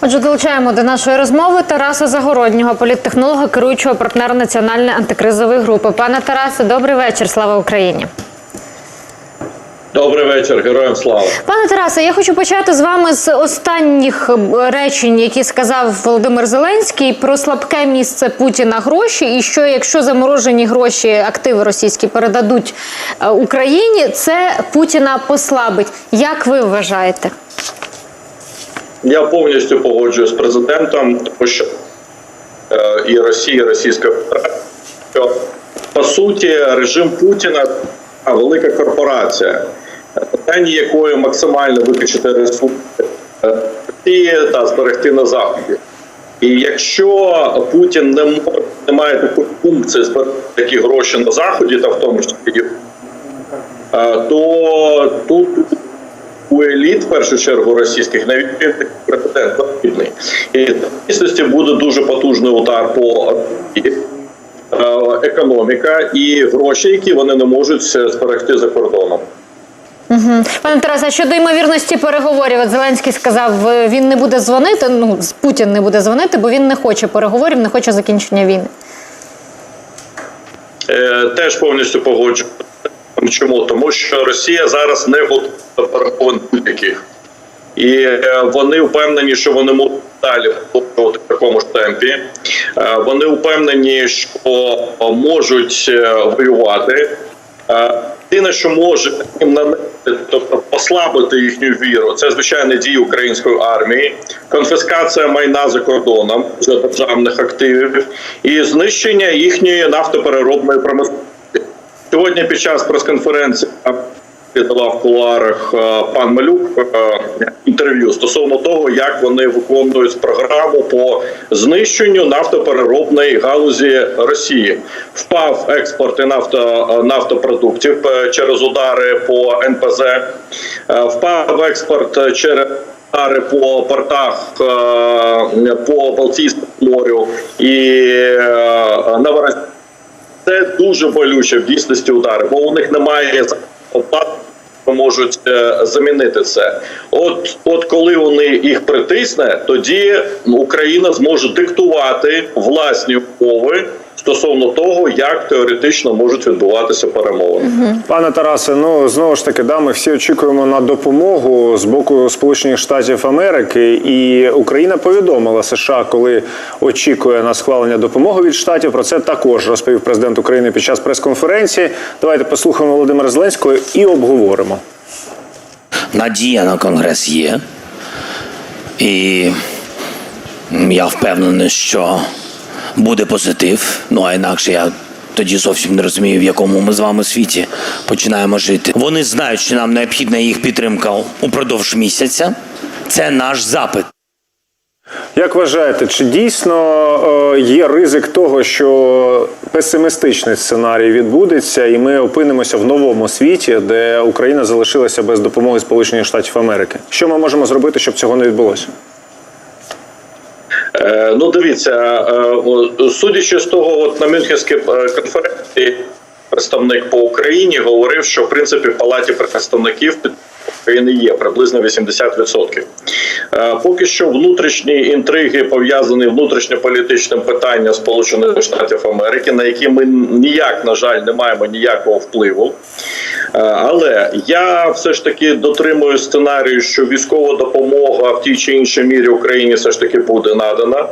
Отже, долучаємо до нашої розмови Тараса Загороднього, політтехнолога, керуючого партнера національної антикризової групи. Пане Тарасе, добрий вечір. Слава Україні. Добрий вечір, героям слава. Пане Тарасе, я хочу почати з вами з останніх е, речень, які сказав Володимир Зеленський про слабке місце Путіна гроші, і що якщо заморожені гроші активи російські передадуть е, Україні, це Путіна послабить. Як ви вважаєте? Я повністю погоджуюсь з президентом, тому що е, і Росія, і Російська що по суті режим Путіна велика корпорація, питання якої максимально викачати ресурси е, Росії та зберегти на заході. І якщо Путін не може не має такої функції зберегти такі гроші на заході, та в тому числі, е, то тут у еліт, в першу чергу, російських навіть президент потрібний. І в дійсності буде дуже потужний удар по Е, економіка і гроші, які вони не можуть зберегти за кордоном. Пане Тарасе, а щодо ймовірності переговорів, от Зеленський сказав, він не буде дзвонити. Ну Путін не буде дзвонити, бо він не хоче переговорів, не хоче закінчення війни. Е, Теж повністю погоджуюся. Чому? Тому що Росія зараз не готова до будь-яких. І е, вони впевнені, що вони можуть далі в такому ж темпі. Е, Вони впевнені, що можуть е, воювати. Єдине, що може їм нанести, тобто послабити їхню віру, це звичайно дії української армії, конфіскація майна за кордоном за державних активів і знищення їхньої нафтопереробної промисловості. Сьогодні під час прес-конференції дала в кулуарах е, пан Малюк е, інтерв'ю стосовно того, як вони виконують програму по знищенню нафтопереробної галузі Росії. Впав експорт і нафто, е, нафтопродуктів через удари по НПЗ, впав експорт через удари по портах по Балтійському морю і Новоросійську це дуже болюче в дійсності удари, бо у них немає що можуть е, замінити це. От, от коли вони їх притисне, тоді Україна зможе диктувати власні умови стосовно того, як теоретично можуть відбуватися перемовини. Пане Тарасе, ну знову ж таки, да, ми всі очікуємо на допомогу з боку Сполучених Штатів Америки, і Україна повідомила США, коли очікує на схвалення допомоги від штатів. Про це також розповів президент України під час прес-конференції. Давайте послухаємо Володимира Зеленського і обговоримо. Надія на конгрес є. І я впевнений, що буде позитив. Ну а інакше я тоді зовсім не розумію, в якому ми з вами світі починаємо жити. Вони знають, що нам необхідна їх підтримка упродовж місяця. Це наш запит. Як вважаєте, чи дійсно е, є ризик того, що песимістичний сценарій відбудеться, і ми опинимося в новому світі, де Україна залишилася без допомоги Сполучених Штатів Америки? Що ми можемо зробити, щоб цього не відбулося? Е, Ну, дивіться, е, судячи з того, от на Мюнхенській е, конференції представник по Україні говорив, що в принципі в палаті представників під України є приблизно 80%. Е, Поки що внутрішні інтриги пов'язані внутрішньополітичним питанням Сполучених Штатів Америки, на які ми ніяк, на жаль, не маємо ніякого впливу. Е, Але я все ж таки дотримую сценарію, що військова допомога в тій чи іншій мірі Україні все ж таки буде надана.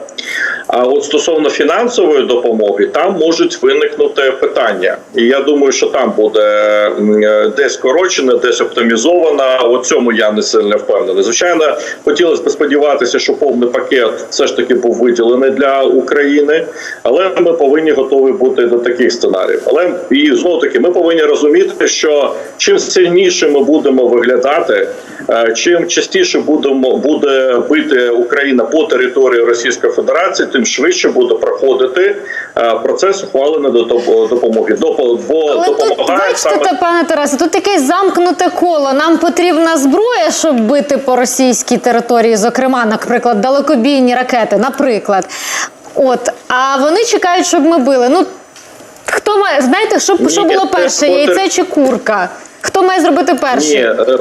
А от стосовно фінансової допомоги, там можуть виникнути питання, і я думаю, що там буде е, десь скорочена, десь оптимізована. У цьому я не сильно впевнений. Звичайно, хотілося б сподіватися, що повний пакет все ж таки був виділений для України, але ми повинні готові бути до таких сценаріїв. Але і знову таки, ми повинні розуміти, що чим сильніше ми будемо виглядати, е, чим частіше будемо буде бити Україна по території Російської Федерації, тим швидше буде проходити е, процес ухвалення до доп- допомоги. Допо- Бо Але тут допомагає бачите, саме пане Тарасе, тут якесь замкнуте коло. Нам потрібна зброя, щоб бити по російській території, зокрема, наприклад, далекобійні ракети, наприклад. От, а вони чекають, щоб ми били. Ну хто має знаєте, що, Ні, що було перше, яйце чи курка? Хто має зробити перший? Ні, е,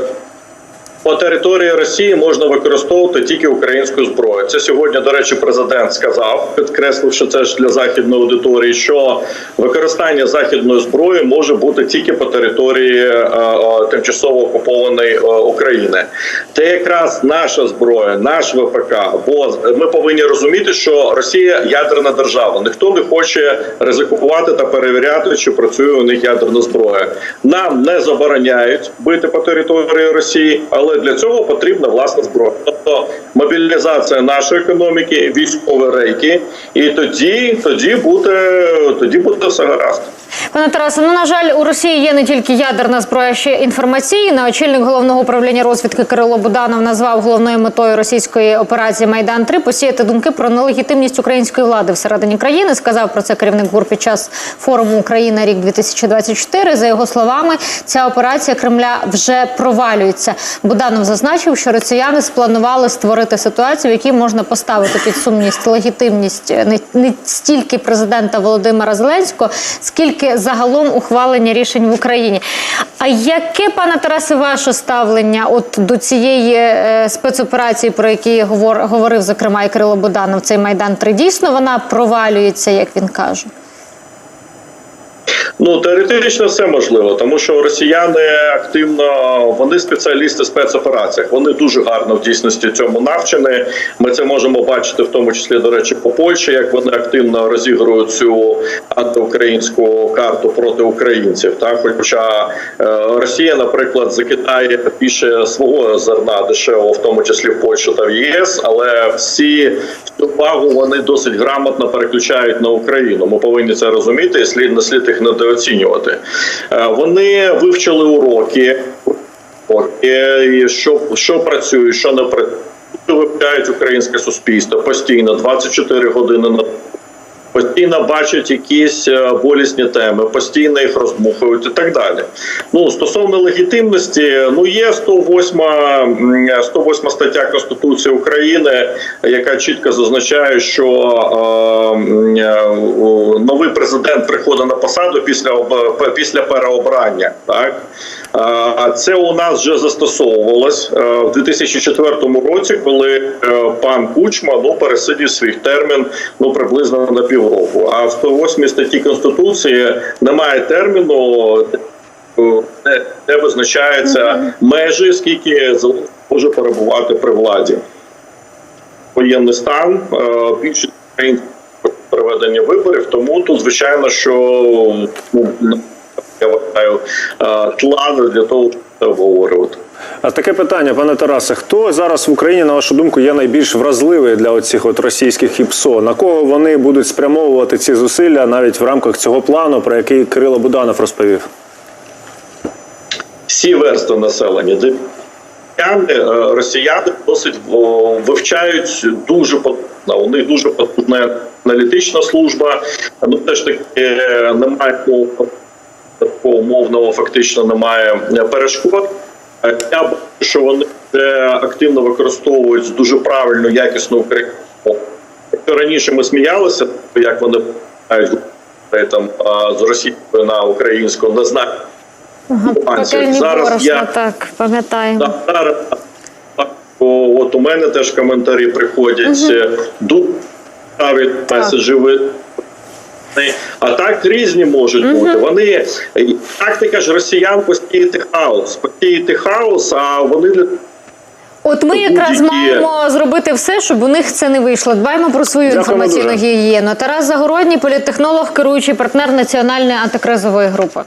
по території Росії можна використовувати тільки українську зброю. Це сьогодні, до речі, президент сказав, підкресливши це ж для західної аудиторії, що використання західної зброї може бути тільки по території е, е, тимчасово окупованої е, України. Це якраз наша зброя, наш ВПК. Бо ми повинні розуміти, що Росія ядерна держава. Ніхто не хоче ризикувати та перевіряти, чи працює у них ядерна зброя. Нам не забороняють бити по території Росії, але для цього потрібна власна зброя. Тобто мобілізація нашої економіки, військові рейки, і тоді, тоді буде тоді буде все гаразд. Пане Тарасе, ну на жаль, у Росії є не тільки ядерна зброя, ще інформаційна. Очільник головного управління розвідки Кирило Буданов назвав головною метою російської операції Майдан 3 посіяти думки про нелегітимність української влади всередині країни. Сказав про це керівник ГУР під час форуму Україна рік 2024 За його словами, ця операція Кремля вже провалюється. Буданов зазначив, що росіяни спланували створити ситуацію, в якій можна поставити під сумність легітимність не, не стільки президента Володимира Зеленського, скільки загалом ухвалення рішень в Україні. А яке, пане Тарасе, ваше ставлення от до цієї е, спецоперації, про які говор, говорив зокрема і Кирило Буданов, цей майдан 3 дійсно вона провалюється, як він каже? Ну теоретично все можливо, тому що росіяни активно вони спеціалісти в спецопераціях. Вони дуже гарно в дійсності цьому навчені. Ми це можемо бачити, в тому числі до речі, по Польщі, як вони активно розігрують цю антиукраїнську карту проти українців. Так, хоча е, Росія, наприклад, закидає більше свого зерна дешевого, в тому числі в Польщу та в ЄС, але всі увагу вони досить грамотно переключають на Україну. Ми повинні це розуміти, і слід не слід їх недооцінювати. Е, Вони вивчили уроки, що, що працює, що не працює. Вивчають українське суспільство постійно, 24 години на постійно бачать якісь е, болісні теми, постійно їх роздмухують і так далі. Ну стосовно легітимності, ну є 108, м, 108 стаття Конституції України, яка чітко зазначає, що е, е, новий президент приходить на посаду після після переобрання. Так це у нас вже застосовувалось е, в 2004 році, коли е, пан Кучма ну пересидів свій термін ну приблизно на півроку. А в 108 статті конституції немає терміну, е, де, де визначаються межі, скільки може перебувати при владі. Воєнний стан більшість українців проведення виборів, тому тут звичайно, що ну, я вважаю е, для того, щоб це обговорювати. А таке питання, пане Тарасе, хто зараз в Україні, на вашу думку, є найбільш вразливий для оцих от російських ІПСО? На кого вони будуть спрямовувати ці зусилля навіть в рамках цього плану, про який Кирило Буданов розповів? всі верстви населення. Росіяни, е, росіяни досить вивчають дуже потужно. У них дуже потужна аналітична служба. Ну теж таки е, немає такого мовного, фактично немає е, перешкод. Е, Я бачу, що вони активно використовують дуже правильну, якісну українську. Якщо раніше ми сміялися, як вони там з російською на українську, не знаю. нюансів. Пекельні Зараз борошна, я так, пам'ятаємо. Зараз от у мене теж коментарі приходять. Угу. Дуже ставить меседжі ви. А так різні можуть бути. Вони тактика ж росіян посіяти хаос, посіяти хаос, а вони для От ми якраз маємо зробити все, щоб у них це не вийшло. Дбаємо про свою інформаційну гігієну. Тарас Загородній, політтехнолог, керуючий партнер національної антикризової групи.